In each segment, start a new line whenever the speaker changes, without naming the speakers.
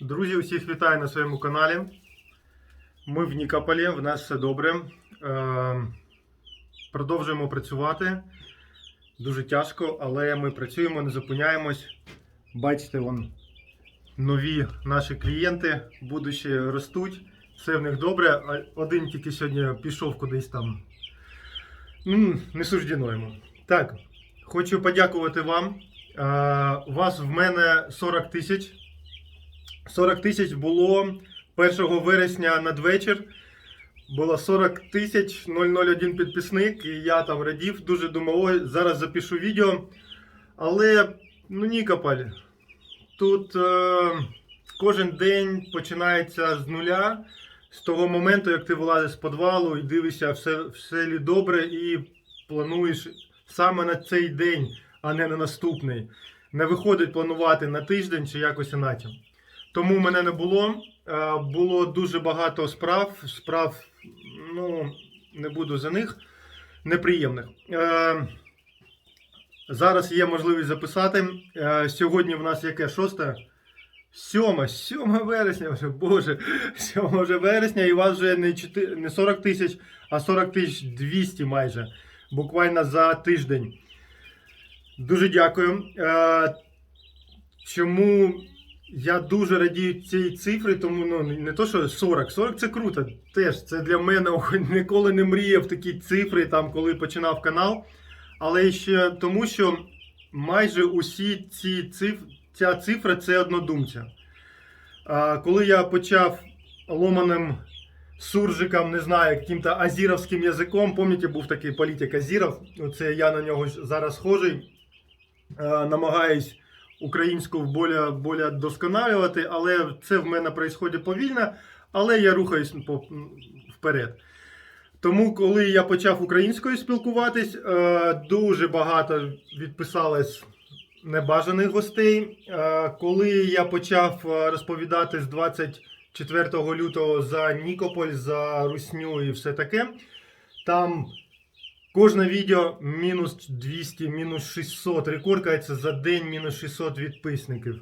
Друзі, усіх вітаю на своєму каналі. Ми в Нікополі, в нас все добре. Е, Продовжуємо працювати. Дуже тяжко, але ми працюємо, не зупиняємось. Бачите, вон нові наші клієнти, будучи ростуть. Все в них добре. Один тільки сьогодні пішов кудись там. Ну, не суждено йому. Так, хочу подякувати вам. Е, У вас в мене 40 тисяч. 40 тисяч було 1 вересня надвечір. Було 40 тисяч 001 підписник, і я там радів, дуже думав, ой, зараз запишу відео. Але ну Нікополь, тут е, кожен день починається з нуля, з того моменту, як ти вилазиш з підвалу і дивишся, все, все лі добре, і плануєш саме на цей день, а не на наступний. Не виходить планувати на тиждень чи якось іначе. Тому мене не було. Е, Було дуже багато справ. Справ, ну, не буду за них неприємних. Е, Зараз є можливість записати. Е, Сьогодні в нас яке? Шосте? Сьоме, 7 вересня, боже, 7 вже вересня, і у вас вже не, 4, не 40 тисяч, а 40 тисяч 200 майже. Буквально за тиждень. Дуже дякую. Чому я дуже радію цій цифрі, тому ну не то, що 40. 40 це круто. Теж це для мене ніколи не мріяв такі цифри, там, коли починав канал. Але ще тому, що майже усі ці циф... ця цифра це однодумця. А, коли я почав ломаним суржиком, не знаю, яким-то азіровським язиком, пам'ятаєте, був такий політик Азіров, оце я на нього зараз схожий, намагаюсь українську более, более досконалювати, але це в мене відбувається повільно, але я рухаюсь вперед. Тому, коли я почав українською спілкуватись, е, дуже багато відписалось небажаних гостей. Е, Коли я почав е, розповідати з 24 лютого за Нікополь, за Русню і все таке, там Кожне відео мінус 200, мінус 600. Рекордкається за день мінус 600 відписників.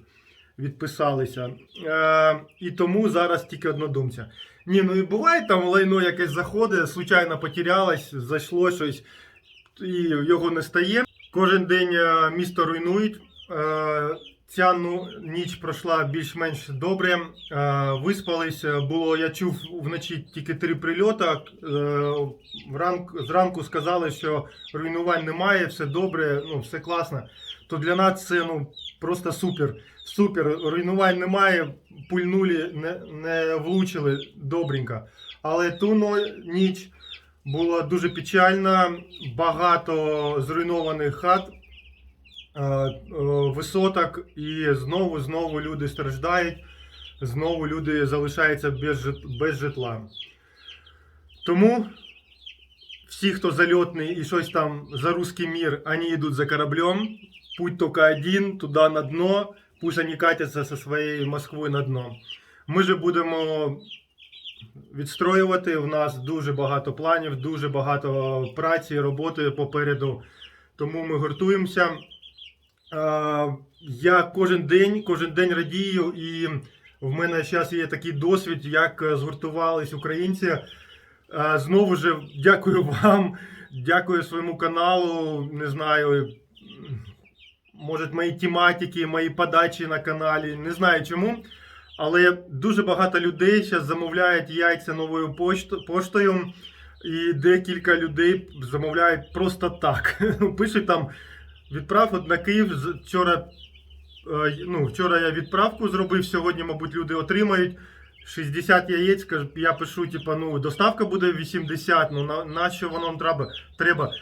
Відписалися. Е, і тому зараз тільки однодумця. Ні, ну і буває там лайно якесь заходить, случайно потерялось, зайшло щось, і його не стає. Кожен день е, місто руйнують. Е, ця ну, ніч пройшла більш-менш добре. Е, виспались. Було, я чув вночі тільки три прильоти. Е, вранку, зранку сказали, що руйнувань немає, все добре, ну, все класно. То для нас це ну, просто супер. Супер. Руйнувань немає, пульнули, не, не влучили добренько. Але ту но- ніч було дуже печально, багато зруйнованих хат, е, е, висоток, і знову знову люди страждають, знову люди залишаються без, житла. Тому всі, хто зальотний і щось там за русский мир, вони йдуть за кораблем. Путь тільки один, туди на дно. Пусть вони катяться зі своєю Москвою на дно. Ми же будемо відстроювати. У нас дуже багато планів, дуже багато праці, роботи попереду. Тому ми гуртуємося. Я кожен день, кожен день радію, і в мене зараз є такий досвід, як е, згуртувались українці. Знову ж дякую вам, дякую своєму каналу. Не знаю, може, мої тематики, мої подачі на каналі. Не знаю чому. Але дуже багато людей зараз замовляють яйця новою поштою, і декілька людей замовляють просто так. Пишуть там відправ от на Київ вчора. е, Ну, вчора я відправку зробив, сьогодні, мабуть, люди отримають 60 яєць. Я пишу, типа, ну, доставка буде 80, ну на, на що воно нам треба? Треба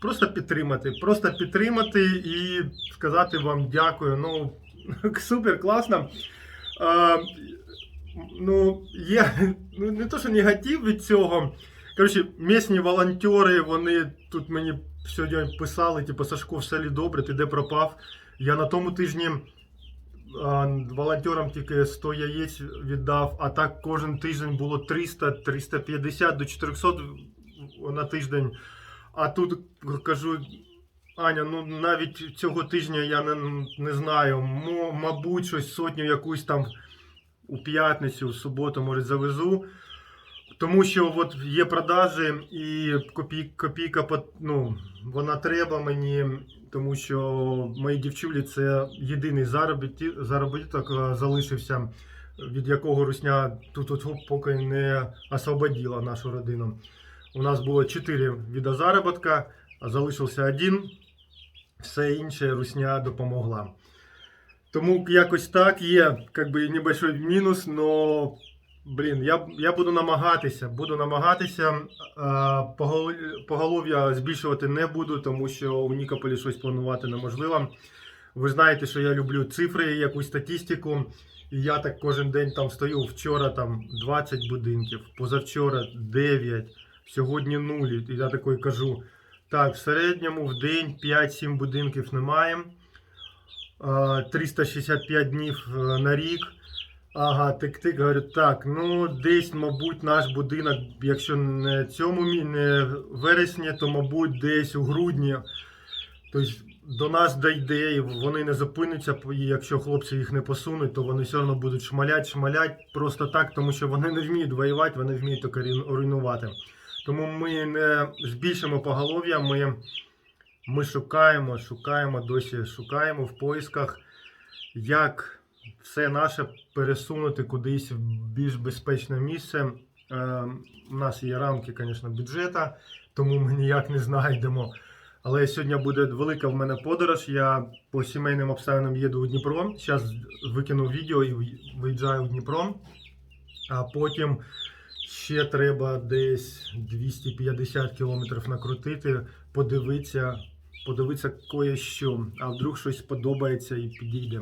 просто підтримати. Просто підтримати і сказати вам дякую. Ну, супер класно. А, ну, є ну, не то, що негатив від цього. Коротше, місні волонтери, вони тут мені сьогодні писали, типу, Сашко, все лі добре, ти де пропав. Я на тому тижні а, волонтерам тільки 100 яєць віддав, а так кожен тиждень було 300, 350 до 400 на тиждень. А тут кажу, Аня, ну навіть цього тижня я не, не знаю. Мо, мабуть, щось сотню якусь там у п'ятницю, в суботу, може, завезу. Тому що от є продажі і копій, копійка ну, вона треба мені, тому що мої дівчулі це єдиний заробіт- заробіток е, залишився, від якого русня тут поки не освободила нашу родину. У нас було 4 вида заробітка, а залишився один. Все інше русня допомогла. Тому якось так є, как би небольшой мінус, но блін, я, я буду намагатися. Буду намагатися. А, поголов'я збільшувати не буду, тому що у Нікополі щось планувати неможливо. Ви знаєте, що я люблю цифри, якусь статистику. І я так кожен день там стою. Вчора там 20 будинків, позавчора 9, сьогодні 0. І я такий кажу: так, в середньому в день 5-7 будинків немає. А, 365 днів е, на рік. Ага, тик-тик, говорю, так, ну десь, мабуть, наш будинок, якщо не цьому не вересні, то, мабуть, десь у грудні. Тобто до нас дійде, і вони не зупиняться, і якщо хлопці їх не посунуть, то вони все одно будуть шмалять, шмалять просто так, тому що вони не вміють воювати, вони вміють тільки руйнувати. Тому ми не збільшимо поголов'я, ми, ми шукаємо, шукаємо, досі шукаємо в поисках, як все наше пересунути кудись в більш безпечне місце. Е, у нас є рамки, звісно, бюджету, тому ми ніяк не знайдемо. Але сьогодні буде велика в мене подорож. Я по сімейним обставинам їду у Дніпро. Зараз викину відео і виїжджаю у Дніпро. А потім ще треба десь 250 кілометрів накрутити, подивитися, подивитися кое-що. А вдруг щось сподобається і підійде.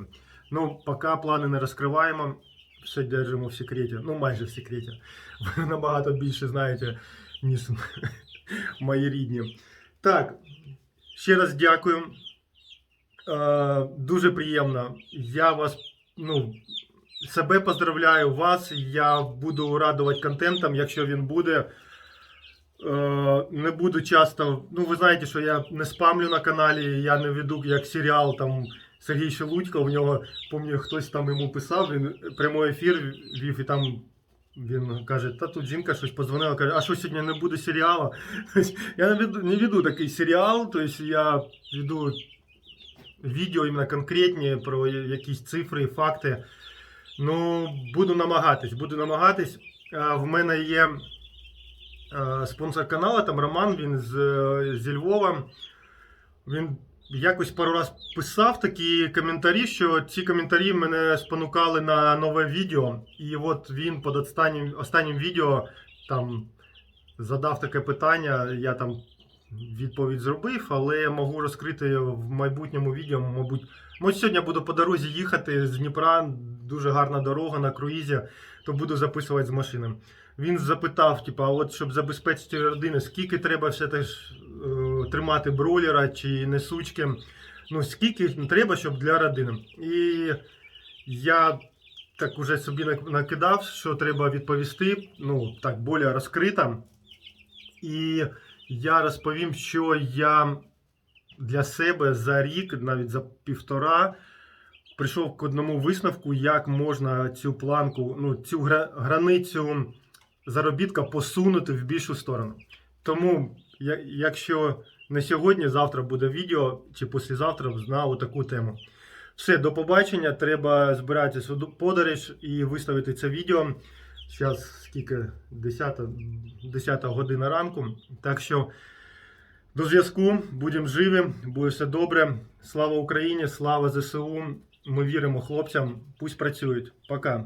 Ну, поки плани не розкриваємо, все держимо в секреті. Ну, майже в секреті. Ви набагато більше знаєте, ніж мої рідні. Так, ще раз дякую. Е, дуже приємно. Я вас, ну, себе поздравляю вас. Я буду радувати контентом, якщо він буде. Е, не буду часто. Ну, ви знаєте, що я не спамлю на каналі, я не веду як серіал там Сергій Шелудько. У нього, пам'ятаю, хтось там йому писав, він прямий ефір вів і там. Він каже, та тут жінка щось подзвонила, каже, а що сьогодні не буде серіалу? Я не веду, не веду такий серіал, тобто я веду відео іменно конкретні про якісь цифри, факти. Ну, буду намагатись, буду намагатись. В мене є спонсор каналу, там Роман, він з, зі Львова. Він якось пару раз писав такі коментарі, що ці коментарі мене спонукали на нове відео. І от він під останнім, останнім відео там задав таке питання. Я там відповідь зробив, але я можу розкрити в майбутньому відео, мабуть. Може, сьогодні буду по дорозі їхати з Дніпра, дуже гарна дорога на круїзі, то буду записувати з машини. Він запитав, а от щоб забезпечити родину, скільки треба все теж е, тримати бройлера чи несучки, ну скільки треба, щоб для родини. І я так уже собі накидав, що треба відповісти, ну так, більш розкрито. І я розповім, що я для себе за рік, навіть за півтора, прийшов к одному висновку, як можна цю планку, ну, цю границю заробітка посунути в більшу сторону. Тому, якщо не сьогодні, завтра буде відео чи післязавтра на таку тему. Все, до побачення. Треба збиратися в подорож і виставити це відео. Зараз скільки 10, 10 година ранку. Так що до зв'язку, будемо живі, буде все добре. Слава Україні, слава ЗСУ. Ми віримо хлопцям. Пусть працюють. Пока.